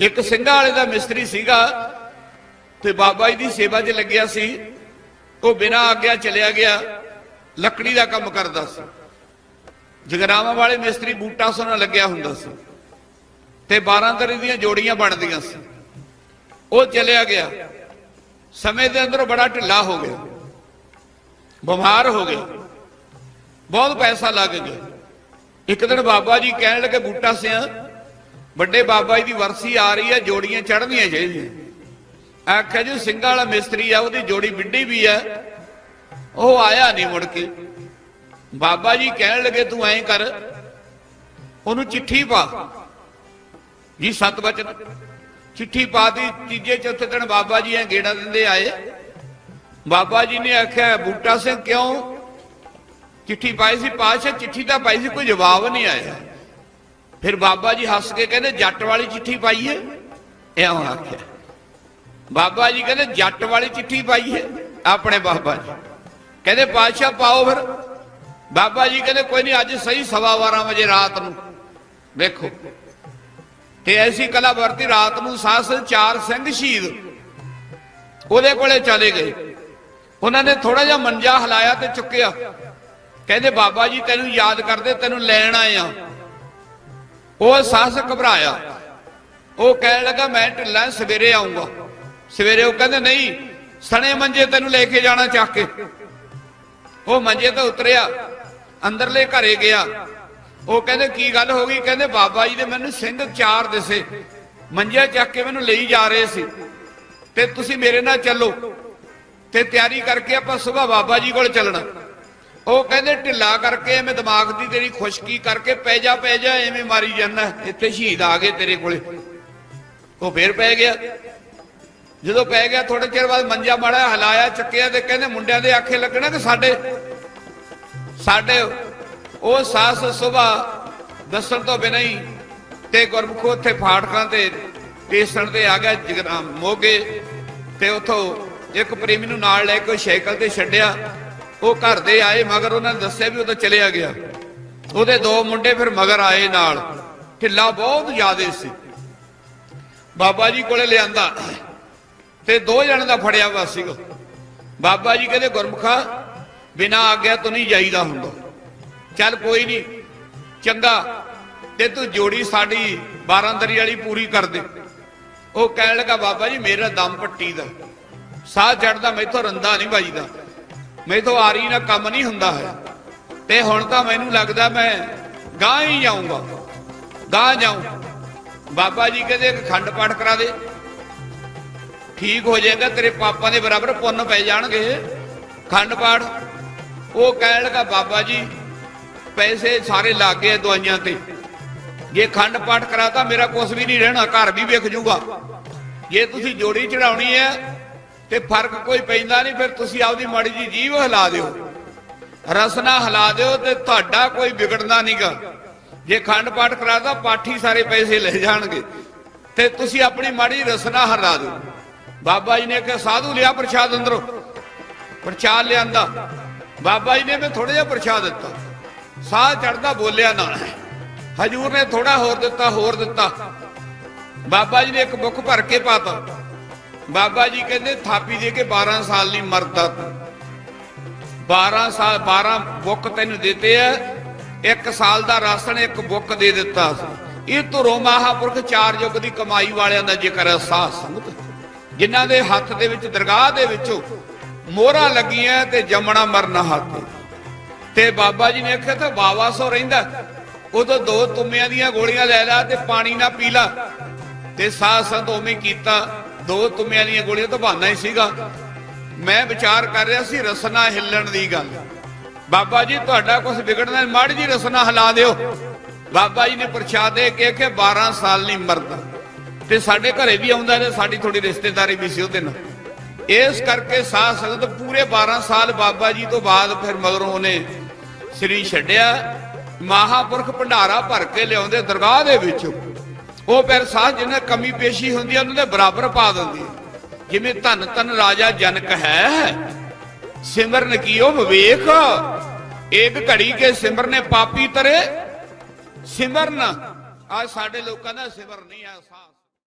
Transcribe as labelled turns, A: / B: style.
A: ਇੱਕ ਸਿੰਘਾਂ ਵਾਲੇ ਦਾ ਮਿਸਤਰੀ ਸੀਗਾ ਤੇ ਬਾਬਾ ਜੀ ਦੀ ਸੇਵਾ 'ਚ ਲੱਗਿਆ ਸੀ। ਉਹ ਬਿਨਾਂ ਆਗਿਆ ਚਲਿਆ ਗਿਆ, ਲੱਕੜੀ ਦਾ ਕੰਮ ਕਰਦਾ ਸੀ। ਜਗਰਾਵਾਂ ਵਾਲੇ ਮਿਸਤਰੀ ਬੂਟਾ ਸੋਨਾ ਲੱਗਿਆ ਹੁੰਦਾ ਸੀ ਤੇ 12 ਤਰੀ ਦੀਆਂ ਜੋੜੀਆਂ ਬਣਦੀਆਂ ਸੀ। ਉਹ ਚਲਿਆ ਗਿਆ। ਸਮੇਂ ਦੇ ਅੰਦਰ ਬੜਾ ਢਿੱਲਾ ਹੋ ਗਿਆ। ਬਿਮਾਰ ਹੋ ਗਿਆ। ਬਹੁਤ ਪੈਸਾ ਲੱਗ ਗਿਆ। ਇੱਕ ਦਿਨ ਬਾਬਾ ਜੀ ਕਹਿਣ ਲੱਗੇ, ਬੂਟਾ ਸਿਆ ਵੱਡੇ ਬਾਬਾ ਜੀ ਦੀ ਵਰਸੀ ਆ ਰਹੀ ਹੈ, ਜੋੜੀਆਂ ਚੜ੍ਹਨੀਆਂ ਚਾਹੀਦੀਆਂ। ਆਖਿਆ ਜੀ, ਸਿੰਘਾਂ ਵਾਲਾ ਮਿਸਤਰੀ ਆ, ਉਹਦੀ ਜੋੜੀ ਵਿੱਢੀ ਵੀ ਆ ਉਹ ਆਇਆ ਨਹੀਂ ਮੁੜ ਕੇ। ਬਾਬਾ ਜੀ ਕਹਿਣ ਲੱਗੇ, ਤੂੰ ਐਂ ਕਰ, ਉਹਨੂੰ ਚਿੱਠੀ ਪਾ। ਜੀ, ਸਤ ਬਚਨ। ਚਿੱਠੀ ਪਾਤੀ ਤੀਜੇ ਚੌਥੇ ਦਿਨ ਬਾਬਾ ਜੀ ਐ ਗੇੜਾ ਦਿੰਦੇ ਆਏ। ਬਾਬਾ ਜੀ ਨੇ ਆਖਿਆ, ਬੂਟਾ ਸਿੰਘ, ਕਿਉਂ? ਚਿੱਠੀ ਪਾਈ ਸੀ ਪਾਸ਼ਾ ਚਿੱਠੀ ਤਾਂ ਪਾਈ ਸੀ, ਕੋਈ ਜਵਾਬ ਨਹੀਂ ਆਇਆ। ਫਿਰ ਬਾਬਾ ਜੀ ਹੱਸ ਕੇ ਕਹਿੰਦੇ, ਜੱਟ ਵਾਲੀ ਚਿੱਠੀ ਪਾਈਏ ਹੈ। ਇਉਂ ਆਖਿਆ। ਬਾਬਾ ਜੀ ਕਹਿੰਦੇ, ਜੱਟ ਵਾਲੀ ਚਿੱਠੀ ਪਾਈਏ ਆਪਣੇ ਬਾਬਾ ਜੀ। ਕਹਿੰਦੇ ਪਾਤਸ਼ਾਹ ਪਾਓ ਫਿਰ। ਬਾਬਾ ਜੀ ਕਹਿੰਦੇ, ਕੋਈ ਨਹੀਂ, ਅੱਜ ਸਹੀ ਸਵਾ 12 ਵਜੇ ਰਾਤ ਨੂੰ। ਵੇਖੋ। ਤੇ ਐਸੀ ਕਲਾ ਵਰਤੀ ਰਾਤ ਨੂੰ ਸਾਸ ਚਾਰ ਸਿੰਘ ਸ਼ਹੀਦ ਉਹਦੇ ਕੋਲੇ ਚਲੇ ਗਏ। ਉਹਨਾਂ ਨੇ ਥੋੜਾ ਜਿਹਾ ਮੰਜਾ ਹਿਲਾਇਆ ਤੇ ਚੁੱਕਿਆ। ਕਹਿੰਦੇ, ਬਾਬਾ ਜੀ ਤੈਨੂੰ ਯਾਦ ਕਰਦੇ, ਤੈਨੂੰ ਲੈਣ ਆਏ ਆ ਉਹ ਸਾਹਸ ਘਬਰਾਇਆ। ਉਹ ਕਹਿਣ ਲੱਗਾ, ਮੈਂ ਢਿੱਲਾ ਸਵੇਰੇ ਆਉਂਗਾ ਸਵੇਰੇ ਉਹ ਕਹਿੰਦੇ, ਨਹੀਂ, ਸਣੇ ਮੰਜੇ ਤੈਨੂੰ ਲੈ ਕੇ ਜਾਣਾ ਚੱਕ ਕੇ। ਉਹ ਮੰਜੇ ਤੋਂ ਉਤਰਿਆ, ਅੰਦਰਲੇ ਘਰੇ ਗਿਆ। ਉਹ ਕਹਿੰਦੇ, ਕੀ ਗੱਲ ਹੋ ਗਈ? ਕਹਿੰਦੇ, ਬਾਬਾ ਜੀ ਦੇ ਮੈਨੂੰ ਸਿੰਘ ਚਾਰ ਦਿਸੇ। ਮੰਜੇ ਚੱਕ ਕੇ ਮੈਨੂੰ ਲਈ ਜਾ ਰਹੇ ਸੀ। ਤੇ ਤੁਸੀਂ ਮੇਰੇ ਨਾਲ ਚੱਲੋ। ਤੇ ਤਿਆਰੀ ਕਰਕੇ ਆਪਾਂ ਸਵੇਰ ਬਾਬਾ ਜੀ ਕੋਲ ਚੱਲਣਾ। ਉਹ ਕਹਿੰਦੇ ਢਿੱਲਾ ਕਰਕੇ ਐਵੇਂ ਦਿਮਾਗ ਦੀ ਤੇਰੀ ਖੁਸ਼ਕੀ ਕਰਕੇ ਪੈ ਜਾ ਪੈ ਜਾ, ਐਵੇਂ ਮਾਰੀ ਜਾਂਦਾ। ਇੱਥੇ ਸ਼ਹੀਦ ਆ ਗਏ ਤੇਰੇ ਕੋਲੇ। ਉਹ ਫੇਰ ਪੈ ਗਿਆ। ਜਦੋਂ ਪੈ ਗਿਆ ਥੋੜੇ ਚਿਰ ਬਾਅਦ ਮੰਜਾ ਮਾੜਾ ਹਲਾਇਆ, ਚੱਕਿਆ ਤੇ ਕਹਿੰਦੇ ਮੁੰਡਿਆਂ ਦੇ ਆਖੇ ਲੱਗਣਾ ਕਿ ਸਾਡੇ ਸਾਡੇ ਉਹ ਸਾਸ ਸੁਭਾ ਦੱਸਣ ਤੋਂ ਬਿਨਾਂ ਹੀ ਤੇ ਗੁਰਮੁਖ ਉੱਥੇ ਫਾਟਕਾਂ ਤੇ ਸਟੇਸ਼ਨ ਤੇ ਆ ਗਿਆ ਜਗਰਾਮ ਮੋਗੇ ਤੇ ਉਥੋਂ ਇੱਕ ਪ੍ਰੇਮੀ ਨੂੰ ਨਾਲ ਲੈ ਕੇ ਸਾਈਕਲ ਤੇ ਛੱਡਿਆ। ਉਹ ਘਰ ਦੇ ਆਏ, ਮਗਰ ਉਹਨਾਂ ਨੇ ਦੱਸਿਆ ਵੀ ਉਹ ਤਾਂ ਚਲਿਆ ਗਿਆ। ਉਹਦੇ ਦੋ ਮੁੰਡੇ ਫਿਰ ਮਗਰ ਆਏ ਨਾਲ। ਢਿੱਲਾ ਬਹੁਤ ਜ਼ਿਆਦੇ ਸੀ। ਬਾਬਾ ਜੀ ਕੋਲੇ ਲਿਆਂਦਾ ਤੇ ਦੋ ਜਣ ਦਾ ਫੜਿਆ ਵਾ ਸੀਗਾ ਬਾਬਾ ਜੀ ਕਹਿੰਦੇ, ਗੁਰਮੁਖਾ, ਬਿਨਾ ਆਗਿਆ ਤੋਂ ਨਹੀਂ ਜਾਈਦਾ ਹੁੰਦਾ। ਚੱਲ ਕੋਈ ਨਹੀਂ, ਚੰਗਾ। ਤੇ ਤੂੰ ਜੋੜੀ ਸਾਡੀ ਬਾਰਾਂਦਰੀ ਵਾਲੀ ਪੂਰੀ ਕਰ ਦੇ। ਉਹ ਕਹਿਣ ਲੱਗਾ, ਬਾਬਾ ਜੀ, ਮੇਰਾ ਦਮ ਪੱਟੀ ਦਾ। ਸਾਹ ਚੜਦਾ, ਮੈਥੋਂ ਰੰਦਾ ਨਹੀਂ ਵੱਜਦਾ। ਮੇਰੇ ਮੈਥੋਂ ਆਰੀ ਨਾ ਕੰਮ ਨਹੀਂ ਹੁੰਦਾ ਹੈ। ਤੇ ਹੁਣ ਤਾਂ ਮੈਨੂੰ ਲੱਗਦਾ ਮੈਂ ਗਾਂ ਹੀ ਜਾਊਂਗਾ। ਗਾਂ ਜਾਊਂ। ਬਾਬਾ ਜੀ ਕਹਿੰਦੇ ਖੰਡ ਪਾਠ ਕਰਾ ਦੇ। ਠੀਕ ਹੋ ਜਾਏਗਾ, ਤੇਰੇ ਪਾਪਾਂ ਦੇ ਬਰਾਬਰ ਪੁੰਨ ਪੈ ਜਾਣਗੇ। ਖੰਡ ਪਾਠ। ਉਹ ਕਹਿਣ ਲੱਗਾ, ਬਾਬਾ ਜੀ, ਪੈਸੇ ਸਾਰੇ ਲੱਗ ਗਏ ਦਵਾਈਆਂ ਤੇ। ਜੇ ਖੰਡ ਪਾਠ ਕਰਾਤਾ, ਮੇਰਾ ਕੁਝ ਵੀ ਨਹੀਂ ਰਹਿਣਾ, ਘਰ ਵੀ ਵੇਖ ਜੂਗਾ। ਜੇ ਤੁਸੀਂ ਜੋੜੀ ਚੜਾਉਣੀ ਹੈ ਤੇ ਫ਼ਰਕ ਕੋਈ ਪੈਂਦਾ ਨਹੀਂ, ਫਿਰ ਤੁਸੀਂ ਆਪਦੀ ਮਾੜੀ ਜੀ ਜੀਵ ਹਿਲਾ ਦਿਓ। ਰਸਨਾ ਹਿਲਾ ਦਿਓ ਤੇ ਤੁਹਾਡਾ ਕੋਈ ਵਿਗੜਨਾ ਨਹੀਂਗਾ ਜੇ ਖੰਡ ਪਾਠ ਕਰਾਤਾ, ਪਾਠੀ ਸਾਰੇ ਪੈਸੇ ਲੈ ਜਾਣਗੇ। ਤੇ ਤੁਸੀਂ ਆਪਣੀ ਮਾੜੀ ਰਸਨਾ ਹਰਾ ਦਿਓ। ਬਾਬਾ ਜੀ ਨੇ ਕਿਹਾ, ਸਾਧੂ ਲਿਆ ਪ੍ਰਸ਼ਾਦ ਅੰਦਰੋਂ। ਪ੍ਰਸ਼ਾਦ ਲਿਆਂਦਾ। ਬਾਬਾ ਜੀ ਨੇ ਵੀ ਥੋੜਾ ਜਿਹਾ ਪ੍ਰਸ਼ਾਦ ਦਿੱਤਾ। ਸਾਹ ਚੜਦਾ ਬੋਲਿਆ ਨਾ ਹਜੂਰ ਨੇ ਥੋੜਾ ਹੋਰ ਦਿੱਤਾ ਹੋਰ ਦਿੱਤਾ। ਬਾਬਾ ਜੀ ਨੇ ਇੱਕ ਬੁੱਕ ਭਰ ਕੇ ਪਾਤਾ। ਬਾਬਾ ਜੀ ਕਹਿੰਦੇ ਥਾਪੀ ਦੇ ਕੇ 12 ਸਾਲ ਲਈ ਮਰਦਾ ਤੂੰ 12 ਸਾਲ 12 ਬੁੱਕ ਤੈਨੂੰ ਦਿੱਤੇ ਆ, ਇੱਕ ਸਾਲ ਦਾ ਰਾਸ਼ਨ, ਇੱਕ ਬੁੱਕ ਦੇ ਦਿੱਤਾ ਇਹ ਧੁਰੋਂ ਮਹਾਪੁਰਖ ਚਾਰ ਯੁੱਗ ਦੀ ਕਮਾਈ ਵਾਲਿਆਂ ਦਾ ਜ਼ਿਕਰ ਹੈ ਸਾਧ ਸੰਗਤ, ਜਿਨ੍ਹਾਂ ਦੇ ਹੱਥ ਦੇ ਵਿੱਚ, ਦਰਗਾਹ ਦੇ ਵਿੱਚੋਂ ਮੋਹਰਾਂ ਲੱਗੀਆਂ ਤੇ ਜੰਮਣਾ ਮਰਨਾ ਹੱਥ। ਤੇ ਬਾਬਾ ਜੀ ਨੇ ਆਖਿਆ, ਤਾਂ ਬਾਵਾ ਸੋ ਰਹਿੰਦਾ। ਉਦੋਂ ਦੋ ਤੁੰਮਿਆਂ ਦੀਆਂ ਗੋਲੀਆਂ ਲੈ ਲਾ ਤੇ ਪਾਣੀ ਨਾ ਪੀ ਲਾ। ਤੇ ਸਾਧ ਸੰਤ ਉਵੇਂ ਕੀਤਾ। ਦੋ ਤੁੰਮਿਆਂ ਦੀਆਂ ਗੋਲੀਆਂ ਤਾਂ ਬਹਾਨਾ ਹੀ ਸੀਗਾ। ਮੈਂ ਵਿਚਾਰ ਕਰ ਰਿਹਾ ਸੀ, ਰਸਨਾ ਹਿੱਲਣ ਦੀ ਗੱਲ। ਬਾਬਾ ਜੀ, ਤੁਹਾਡਾ ਕੁਝ ਵਿਗੜਨਾ ਮਾੜੀ ਜੀ ਰਸਨਾ ਹਿਲਾ ਦਿਓ। ਬਾਬਾ ਜੀ ਨੇ ਪ੍ਰਸ਼ਾਦ ਦੇ ਕੇ ਕਿ 12 ਸਾਲ ਨਹੀਂ ਮਰਦਾ। ਤੇ ਸਾਡੇ ਘਰੇ ਵੀ ਆਉਂਦਾ ਤੇ ਸਾਡੀ ਥੋੜੀ ਰਿਸ਼ਤੇਦਾਰੀ ਵੀ ਸੀ ਉਹਦੇ ਨਾਲ। ਇਸ ਕਰਕੇ ਸਾਧ ਸੰਗਤ ਪੂਰੇ 12 ਸਾਲ ਬਾਬਾ ਜੀ ਤੋਂ ਬਾਅਦ ਫਿਰ ਮਗਰੋਂ ਉਹਨੇ ਸ੍ਰੀ ਛੱਡਿਆ। ਮਹਾਪੁਰਖ ਭੰਡਾਰਾ ਭਰ ਕੇ ਲਿਆਉਂਦੇ, ਦਰਗਾਹ ਦੇ ਵਿੱਚ। ਉਹ ਫਿਰ ਸਾਧ ਜਿਹਨਾਂ ਕਮੀ ਪੇਸ਼ੀ ਹੁੰਦੀ ਹੈ ਉਹਨਾਂ ਦੇ ਬਰਾਬਰ ਪਾ ਦਿੰਦੀ ਆ। ਜਿਵੇਂ ਧਨ ਧਨ ਰਾਜਾ ਜਨਕ ਹੈ, ਸਿਮਰਨ ਕੀਓ ਵਿਵੇਕ? ਇੱਕ ਘੜੀ ਕੇ ਸਿਮਰਨੇ ਪਾਪੀ ਤਰੇ। ਸਿਮਰਨ ਆ ਸਾਡੇ ਲੋਕਾਂ ਦਾ ਸਿਮਰ ਨਹੀਂ ਆ, ਸਾਹ।